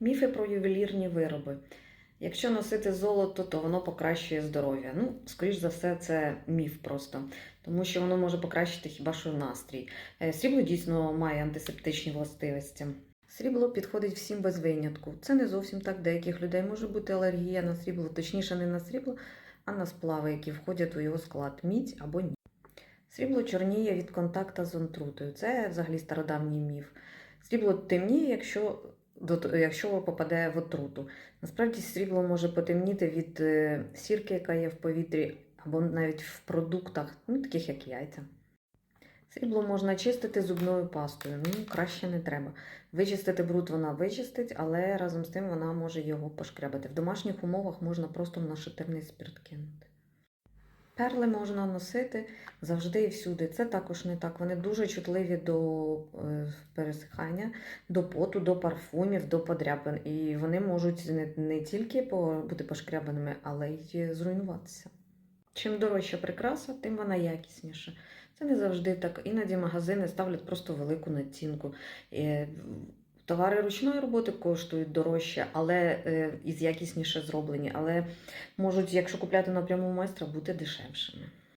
Міфи про ювелірні вироби. Якщо носити золото, то воно покращує здоров'я. Ну, скоріш за все, це міф просто, тому що воно може покращити хіба що настрій. Е, Срібло дійсно має антисептичні властивості. Срібло підходить всім без винятку. Це не зовсім так. Деяких людей може бути алергія на срібло, точніше не на срібло, а на сплави, які входять у його склад мідь або ні. Срібло чорніє від контакта з отрутою. Це взагалі стародавній міф. Срібло темніє, якщо, якщо попаде в отруту. Насправді срібло може потемніти від е, сірки, яка є в повітрі, або навіть в продуктах, ну, таких як яйця. Срібло можна чистити зубною пастою, ну краще не треба. Вичистити бруд вона вичистить, але разом з тим вона може його пошкрябати. В домашніх умовах можна просто в нашатирний спирт кинути. Перли можна носити завжди і всюди. Це також не так. Вони дуже чутливі до е, пересихання, до поту, до парфумів, до подряпин. І вони можуть не, не тільки бути пошкрябаними, але й зруйнуватися. Чим дорожча прикраса, тим вона якісніша. Це не завжди так. Іноді магазини ставлять просто велику націнку. Е, Товари ручної роботи коштують дорожче, але е, і якісніше зроблені, але можуть, якщо купляти напряму майстра, бути дешевшими.